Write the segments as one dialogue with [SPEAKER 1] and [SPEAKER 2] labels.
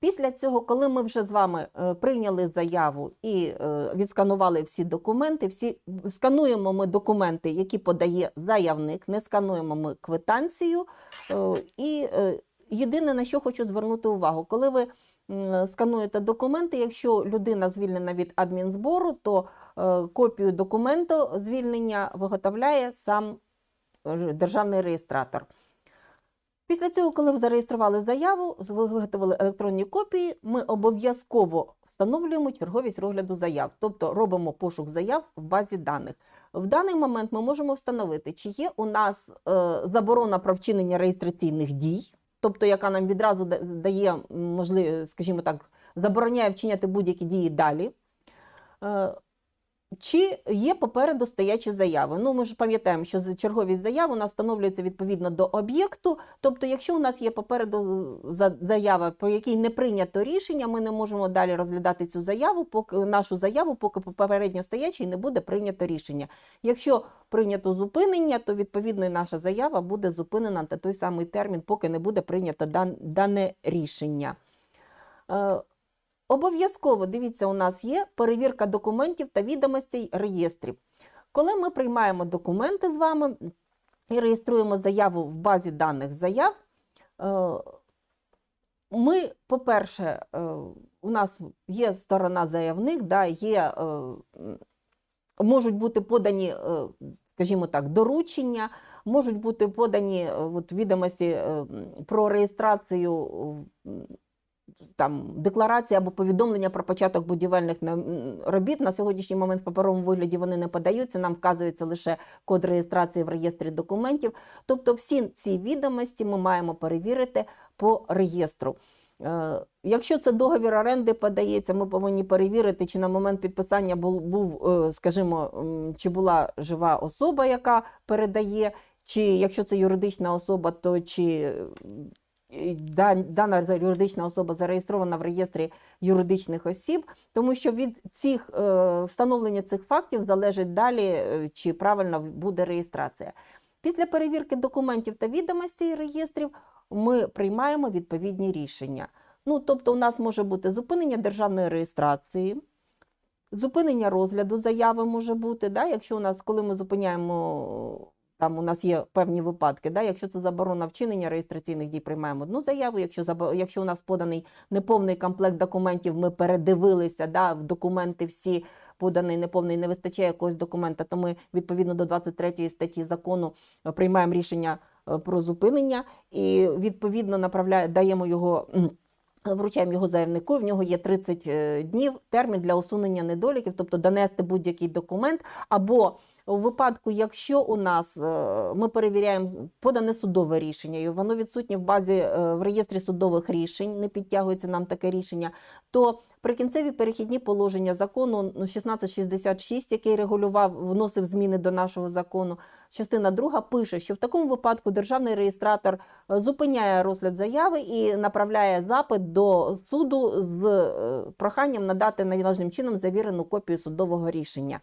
[SPEAKER 1] Після цього, коли ми вже з вами е, прийняли заяву і е, відсканували всі документи, всі скануємо ми документи, які подає заявник, не скануємо ми квитанцію. Е, І єдине на що хочу звернути увагу, коли ви скануєте документи, якщо людина звільнена від адмінзбору, то копію документу звільнення виготовляє сам державний реєстратор. Після цього, коли ви зареєстрували заяву, ви виготовили електронні копії, ми обов'язково встановлюємо черговість розгляду заяв, тобто робимо пошук заяв в базі даних. В даний момент ми можемо встановити, чи є у нас е, заборона про вчинення реєстраційних дій, тобто яка нам відразу дає можливість, скажімо так, забороняє вчиняти будь-які дії далі. Е, чи є попереду стоячі заяви? Ну, ми ж пам'ятаємо, що черговість заяв у нас встановлюється відповідно до об'єкту. Тобто, якщо у нас є попереду заява, по якій не прийнято рішення, ми не можемо далі розглядати цю заяву, поки нашу заяву, поки попередньо стоячий не буде прийнято рішення. Якщо прийнято зупинення, то відповідно і наша заява буде зупинена на той самий термін, поки не буде прийнято дане рішення. Обов'язково дивіться, у нас є перевірка документів та відомостей реєстрів. Коли ми приймаємо документи з вами і реєструємо заяву в базі даних заяв, е, ми, по-перше, е, у нас є сторона заявник, да, є, е, можуть бути подані, скажімо так, доручення, можуть бути подані от, відомості про реєстрацію там декларація або повідомлення про початок будівельних робіт на сьогоднішній момент в паперовому вигляді вони не подаються. Нам вказується лише код реєстрації в реєстрі документів. Тобто, всі ці відомості ми маємо перевірити по реєстру. Е, Якщо це договір оренди подається, ми повинні перевірити, чи на момент підписання був, був е, скажімо, чи була жива особа, яка передає, чи якщо це юридична особа, то чи дана юридична особа зареєстрована в реєстрі юридичних осіб, тому що від цих е, встановлення цих фактів залежить далі, е, чи правильно буде реєстрація. Після перевірки документів та відомостей реєстрів ми приймаємо відповідні рішення. Ну, тобто, у нас може бути зупинення державної реєстрації, зупинення розгляду заяви може бути. Да? Якщо у нас, коли ми зупиняємо, там у нас є певні випадки, да? якщо це заборона вчинення реєстраційних дій, приймаємо одну заяву. Якщо, якщо у нас поданий неповний комплект документів, ми передивилися, да? документи всі поданий неповний, не вистачає якогось документа, то ми відповідно до 23 статті закону е, приймаємо рішення е, про зупинення і відповідно направляє, даємо його. Вручаємо його заявнику, в нього є 30 е, днів термін для усунення недоліків, тобто донести будь-який документ. Або у випадку, якщо у нас е, ми перевіряємо подане судове рішення, і воно відсутнє в базі е, в реєстрі судових рішень, не підтягується нам таке рішення, то прикінцеві перехідні положення закону ну, 1666, який регулював, вносив зміни до нашого закону, частина друга пише, що в такому випадку державний реєстратор е, зупиняє розгляд заяви і направляє запит до суду з проханням надати належним чином завірену копію судового рішення.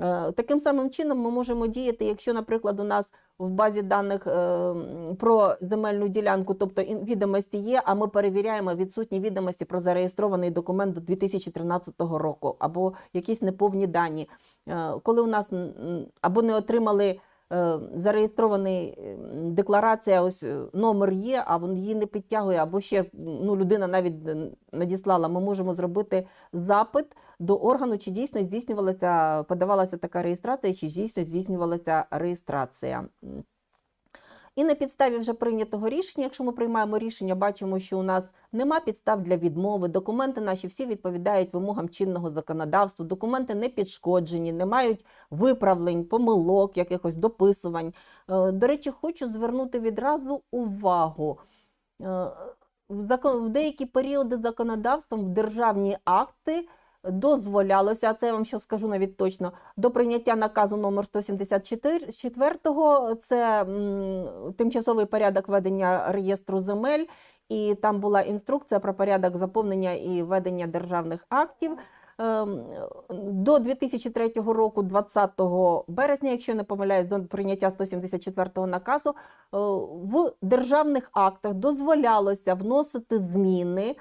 [SPEAKER 1] Е, Таким самим чином ми можемо діяти, якщо, наприклад, у нас в базі даних е, про земельну ділянку, тобто відомості є, а ми перевіряємо відсутні відомості про зареєстрований документ до 2013 року, або якісь неповні дані. Е, Коли у нас або не отримали зареєстрований декларація, ось е, номер є, а він її не підтягує, або ще ну, людина навіть е, надіслала, ми можемо зробити запит до органу, чи дійсно здійснювалася, подавалася така реєстрація, чи дійсно здійснювалася реєстрація. І на підставі вже прийнятого рішення, якщо ми приймаємо рішення, бачимо, що у нас нема підстав для відмови, документи наші всі відповідають вимогам чинного законодавства, документи не підшкоджені, не мають виправлень, помилок, якихось дописувань. Е, До речі, хочу звернути відразу увагу. Е, в деякі періоди законодавством в державні акти дозволялося, а це я вам ще скажу навіть точно, до прийняття наказу номер 174, це тимчасовий порядок ведення реєстру земель, і там була інструкція про порядок заповнення і ведення державних актів. Ем, До 2003 року, 20 березня, якщо не помиляюсь, до прийняття 174 наказу, е, в державних актах дозволялося вносити зміни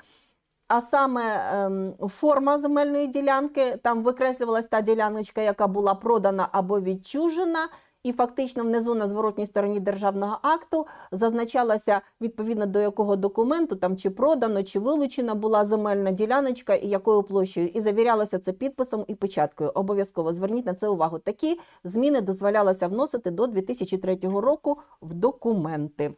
[SPEAKER 1] а саме ем, форма земельної ділянки, там викреслювалася та діляночка, яка була продана або відчужена. І фактично внизу на зворотній стороні державного акту зазначалося відповідно до якого документу там чи продано, чи вилучена була земельна діляночка і якою площею. І завірялося це підписом і печаткою. Обов'язково зверніть на це увагу. Такі зміни дозволялося вносити до 2003 року в документи.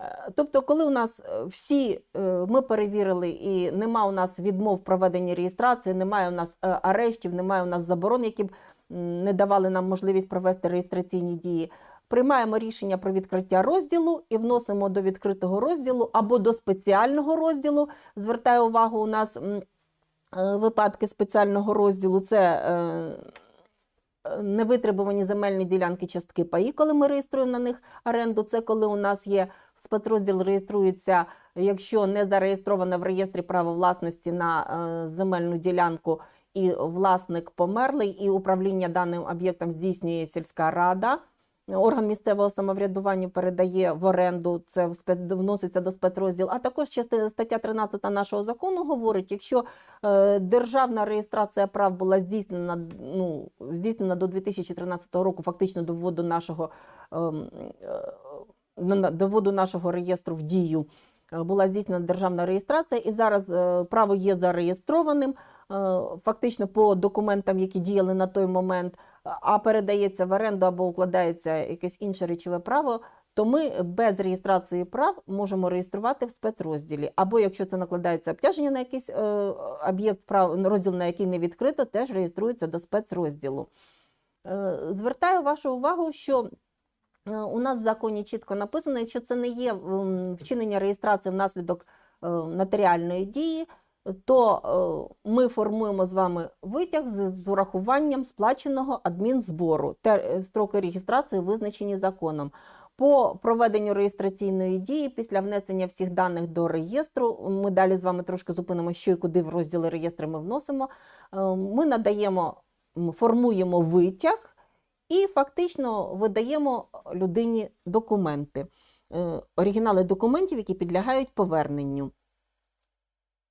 [SPEAKER 1] Е, Тобто, коли у нас е, всі е, ми перевірили, і нема у нас відмов в проведенні реєстрації, немає у нас арештів, немає у нас заборон, які б не давали нам можливість провести реєстраційні дії. Приймаємо рішення про відкриття розділу і вносимо до відкритого розділу або до спеціального розділу. Звертаю увагу, у нас випадки спеціального розділу це невитребувані земельні ділянки частки паї, коли ми реєструємо на них оренду. Це коли у нас є спецрозділ реєструється, якщо не зареєстровано в реєстрі право власності на е, земельну ділянку, і власник померлий, і управління даним об'єктом здійснює сільська рада. Орган місцевого самоврядування передає в оренду, це вноситься до спецрозділу. А також частина стаття 13 нашого закону говорить, якщо е, державна реєстрація прав була здійснена, ну, здійснена до 2013 року, фактично до вводу нашого ем, е, до вводу нашого реєстру в дію е, була здійснена державна реєстрація, і зараз право є зареєстрованим. Фактично по документам, які діяли на той момент, а передається в оренду або укладається якесь інше речове право, то ми без реєстрації прав можемо реєструвати в спецрозділі. Або якщо це накладається обтяження на якийсь е, об'єкт прав, розділ на який не відкрито, теж реєструється до спецрозділу. Е, Звертаю вашу увагу, що е, у нас в законі чітко написано, якщо це не є вчинення реєстрації внаслідок е, нотаріальної дії, то е, ми формуємо з вами витяг з, урахуванням сплаченого адмінзбору. Е, строки реєстрації визначені законом. По проведенню реєстраційної дії після внесення всіх даних до реєстру, ми далі з вами трошки зупинимо, що і куди в розділи реєстру ми вносимо. е, Ми надаємо, формуємо витяг і фактично видаємо людині документи, оригінали документів, які підлягають поверненню.